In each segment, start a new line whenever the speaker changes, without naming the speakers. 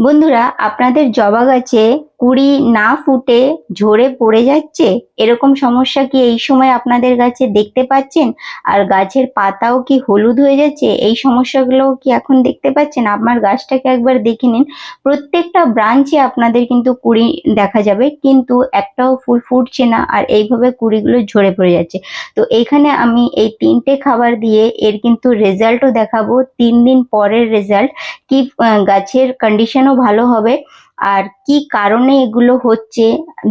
বন্ধুরা আপনাদের জবা গাছে কুড়ি না ফুটে ঝরে পড়ে যাচ্ছে? এরকম সমস্যা কি এই সময় আপনাদের গাছে দেখতে পাচ্ছেন? আর গাছের পাতাও কি হলুদ হয়ে যাচ্ছে? এই সমস্যাগুলো কি এখন দেখতে পাচ্ছেন? আপনার গাছটাকে একবার দেখে নিন। প্রত্যেকটা ব্রাঞ্চে আপনাদের কিন্তু কুড়ি দেখা যাবে, কিন্তু একটাও ফুল ফুটছে না আর এইভাবে কুড়িগুলো ঝরে পড়ে যাচ্ছে। তো এখানে আমি এই তিনটে খাবার দিয়ে এর কিন্তু রেজাল্টও দেখাবো। তিন দিন পরের রেজাল্ট কি গাছের কন্ডিশনও ভালো হবে। আর কি কারণে এগুলো হচ্ছে,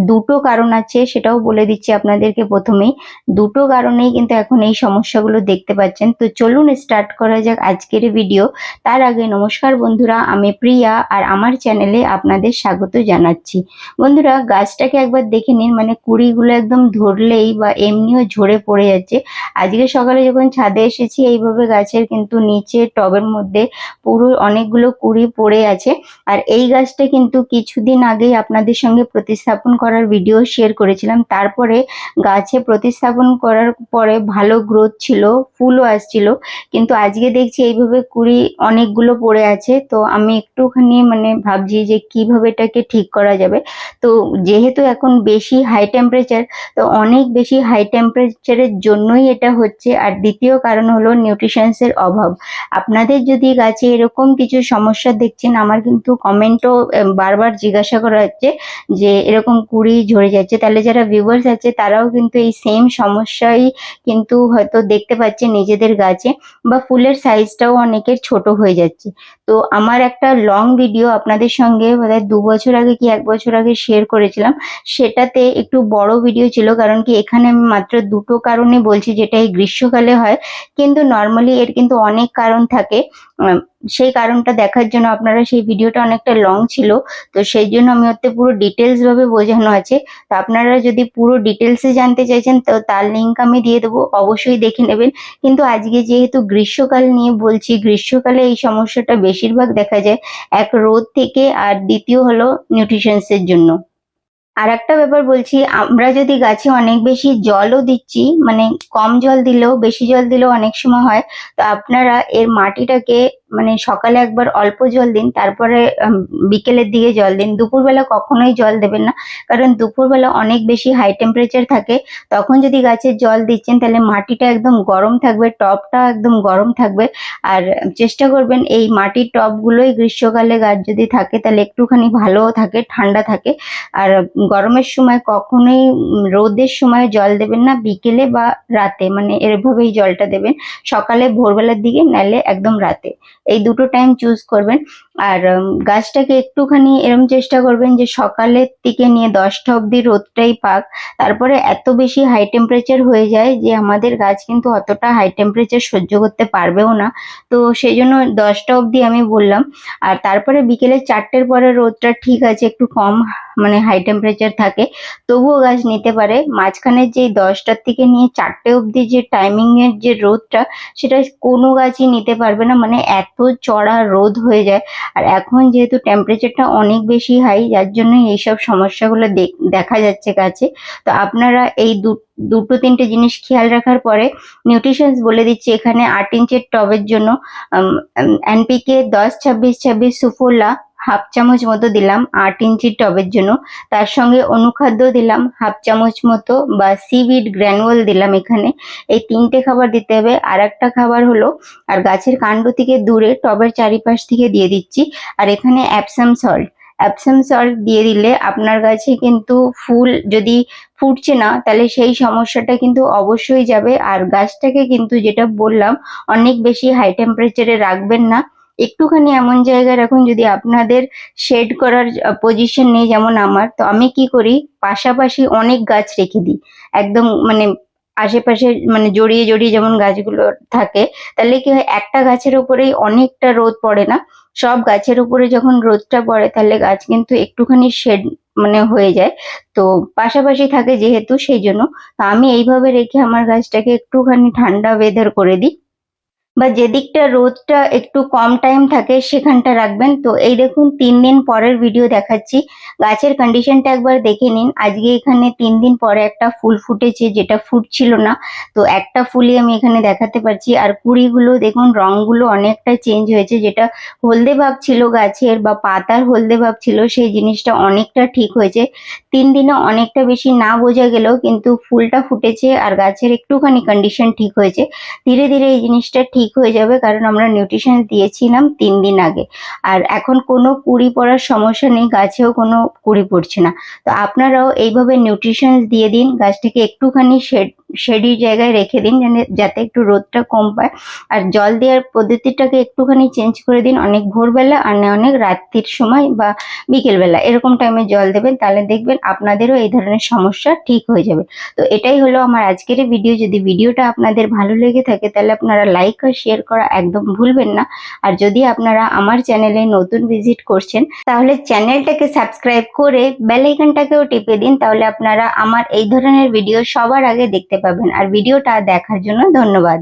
দুটো কারণ আছে সেটাও বলে দিচ্ছি আপনাদেরকে প্রথমেই। দুটো কারণেই কিন্তু এখন এই সমস্যাগুলো দেখতে পাচ্ছেন। তো চলুন স্টার্ট করা যাক আজকের ভিডিও তার আগে নমস্কার বন্ধুরা, আমি প্রিয়া আর আমার চ্যানেলে আপনাদের স্বাগত জানাচ্ছি। বন্ধুরা, গাছটাকে একবার দেখে নিন মানে কুড়িগুলো একদম ধরলেই বা এমনিও ঝরে পড়ে যাচ্ছে। আজকে সকালে যখন ছাদে এসেছি, এইভাবে গাছের কিন্তু নিচে টবের মধ্যে পুরো অনেকগুলো কুড়ি পড়ে আছে। আর এই গাছটা কিন্তু কিছুদিন আগেই আপনাদের সঙ্গে প্রতিস্থাপন করার ভিডিও শেয়ার করেছিলাম। তারপরে গাছে প্রতিস্থাপন করার পরে ভালো গ্রোথ ছিল, ফুলও আসছিল। কিন্তু আজকে দেখছি এইভাবে কুড়ি অনেকগুলো পড়ে আছে। তো আমি একটুখানি মানে ভাবছি যে কীভাবে এটাকে ঠিক করা যাবে। তো যেহেতু এখন বেশি হাই টেম্পারেচার তো অনেক বেশি হাই টেম্পারেচারের জন্যই এটা হচ্ছে। আর দ্বিতীয় কারণ হলো নিউট্রিশনসের অভাব। আপনাদের যদি গাছে এরকম কিছু সমস্যা দেখছেন, আমার কিন্তু কমেন্টও বারবার জিজ্ঞাসা করা হচ্ছে যে এরকম কুড়ি ঝরে যাচ্ছে, তাহলে যারা ভিউয়ার্স আছে তারাও কিন্তু এই সেম সমস্যাই কিন্তু হয়তো দেখতে পাচ্ছে নিজেদের গাছে বা ফুলের সাইজটাও অনেকের ছোট হয়ে যাচ্ছে। তো আমার একটা লং ভিডিও আপনাদের সঙ্গে বোধহয় দু বছর আগে কি এক বছর আগে শেয়ার করেছিলাম, সেটাতে একটু বড় ভিডিও ছিল, কারণ কি এখানে আমি মাত্র দুটো কারণে বলছি, যেটা এই গ্রীষ্মকালে হয়। কিন্তু নর্মালি এর কিন্তু অনেক কারণ থাকে। সেই কারণটা দেখার জন্য আপনারা সেই ভিডিওটা অনেকটা লং ছিল। তো সেই জন্য আমি ওতে পুরো ডিটেলস ভাবে বোঝানো আছে। তো আপনারা যদি পুরো ডিটেলসে জানতে চাইছেন, তো তার লিঙ্ক আমি দিয়ে দেবো। অবশ্যই দেখে নেবেন। কিন্তু আজকে যেহেতু গ্রীষ্মকাল নিয়ে বলছি, গ্রীষ্মকালে এই সমস্যাটা বেশিরভাগ দেখা যায় এক রোদ থেকে আর দ্বিতীয় হলো নিউট্রিশনসের জন্য। আর একটা ব্যাপার বলছি, আমরা যদি গাছে অনেক বেশি জলও দিচ্ছি মানে কম জল দিলেও, বেশি জল দিলেও অনেক সময় হয়, তো আপনারা এর মাটিটাকে মানে সকালে একবার অল্প জল দিন, তারপরে বিকেলের দিকে জল দিন। দুপুরবেলা কখনোই জল দেবেন না, কারণ দুপুরবেলা অনেক বেশি হাই টেম্পারেচার থাকে। তখন যদি গাছে জল দিচ্ছেন, তাহলে মাটিটা একদম গরম থাকবে টবটা একদম গরম থাকবে। আর চেষ্টা করবেন এই মাটির টবগুলোই গ্রীষ্মকালে গাছ যদি থাকে, তাহলে একটুখানি ভালোও থাকে, ঠান্ডা থাকে। আর গরমের সময় কখনোই রোদের সময় জল দেবেন না, বিকেলে বা রাতে। মানে এভাবেই জলটা দেবেন। সকালে ভোরবেলার দিকে, নাহলে একদম রাতে। এই দুটো টাইম চুজ করবেন। আর গাছটাকে একটুখানি এরম চেষ্টা করবেন যে সকালের দিকে নিয়ে দশটা অবধি রোদটাই পাক। তারপরে এত বেশি হাই টেম্পারেচার হয়ে যায় যে আমাদের গাছ কিন্তু অতটা হাই টেম্পারেচার সহ্য করতে পারবেও না। তো সেই জন্য দশটা অবধি আমি বললাম। আর তারপরে বিকেলে চারটের পরে রোদটা ঠিক আছে, একটু কম মানে হাই টেম্পারেচার থাকে, তবুও গাছ নিতে পারে। মাঝখানে যে দশটার থেকে নিয়ে চারটে অবধি যে টাইমিংয়ের যে রোদটা, সেটা কোনো গাছই নিতে পারবে না। মানে এত চড়া রোদ হয়ে যায়। আর এখন যেহেতু টেম্পারেচারটা অনেক বেশি হাই যার জন্য এইসব সমস্যাগুলো দেখ- দেখা যাচ্ছে গাছে। তো আপনারা এই দু- দুটো তিনটে জিনিস খেয়াল রাখার পরে নিউট্রিশনস বলে দিচ্ছি, এখানে আট ইঞ্চের টবের জন্য এনপিকে দশ, ছাব্বিশ ছাব্বিশ সুফোলা হাফ চামচ মতো দিলাম, আট ইঞ্চির টবের জন্য। তার সঙ্গে অনুখাদ্য দিলাম, হাফ চামচ মতো বা সিভিড গ্র্যানুয়াল দিলাম এখানে। এই তিনটে খাবার দিতে হবে। আর একটা খাবার হলো, আর গাছের কাণ্ড থেকে দূরে, টবের চারিপাশ থেকে দিয়ে দিচ্ছি। আর এখানে অ্যাপসাম সল্ট অ্যাপসাম সল্ট দিয়ে দিলে আপনার গাছে কিন্তু ফুল যদি ফুটছে না, তাহলে সেই সমস্যাটা কিন্তু অবশ্যই যাবে। আর গাছটাকে কিন্তু যেটা বললাম, অনেক বেশি হাই টেম্পারেচারে রাখবেন না। একটুখানি এমন জায়গায় রাখুন যদি আপনাদের শেড করার পজিশন নেই যেমন আমার, তো আমি কি করি? পাশাপাশি অনেক গাছ রেখে দিই। একদম মানে আশেপাশে মানে জড়িয়ে জড়িয়ে যেমন গাছগুলো থাকে, তাহলে কি হয়? একটা গাছের উপরেই অনেকটা রোদ পড়ে না? সব গাছের উপরে যখন রোদটা পড়ে, তাহলে গাছ কিন্তু একটুখানি শেড মানে হয়ে যায়। তো পাশাপাশি থাকে যেহেতু, সেই জন্য। আমি এইভাবে রেখে আমার গাছটাকে একটুখানি ঠান্ডা ওয়েদার করে দিই। বা যেদিকটা রোদটা একটু কম টাইম থাকে সেখানটা রাখবেন। তো এই দেখুন, তিন দিন পরের ভিডিও দেখাচ্ছি। গাছের কন্ডিশনটা একবার দেখে নিন। আজকে এখানে তিন দিন পরে একটা ফুল ফুটেছে যেটা ফুটছিল না। তো একটা ফুলই আমি এখানে দেখাতে পারছি। আর কুড়িগুলো দেখুন রংগুলো অনেকটা চেঞ্জ হয়েছে। যেটা হলদে ভাব ছিল গাছের বা পাতার হলদে ভাব ছিল, সেই জিনিসটা অনেকটা ঠিক হয়েছে। তিন দিনে অনেকটা বেশি না বোঝা গেলেও কিন্তু ফুলটা ফুটেছে আর গাছের একটুখানি কন্ডিশন ঠিক হয়েছে। ধীরে ধীরে এই জিনিসটা ঠিক হয়ে যাবে, কারণ আমরা নিউট্রিশন দিয়েছিলাম তিন দিন আগে। আর এখন কোনো কুড়ি পড়ার সমস্যা নেই, গাছেও কোনো কুড়ি পড়ছে না। তো আপনারাও এইভাবে নিউট্রিশন দিয়ে দিন, গাছটিকে একটুখানি শেড শেডি জায়গায় রেখে দিন যাতে একটু রোদটা কম পায়। আর জল দেওয়ার পদ্ধতিটাকে একটুখানি চেঞ্জ করে দিন। অনেক ভোরবেলা আর না অনেক রাত্রির সময় বা বিকেলবেলা। এরকম টাইমে জল দেবেন, তাহলে দেখবেন আপনাদেরও এই ধরনের সমস্যা ঠিক হয়ে যাবে। তো এটাই হলো আমার আজকের ভিডিও যদি ভিডিওটা আপনাদের ভালো লেগে থাকে, তাহলে আপনারা লাইক আর শেয়ার করা একদম ভুলবেন না। আর যদি আপনারা আমার চ্যানেলে নতুন ভিজিট করছেন, তাহলে চ্যানেলটাকে সাবস্ক্রাইব করে বেল আইকনটাকেও টিপে দিন। তাহলে আপনারা আমার এই ধরনের ভিডিও সবার আগে দেখতে পাবেন। আর ভিডিওটা দেখার জন্য ধন্যবাদ।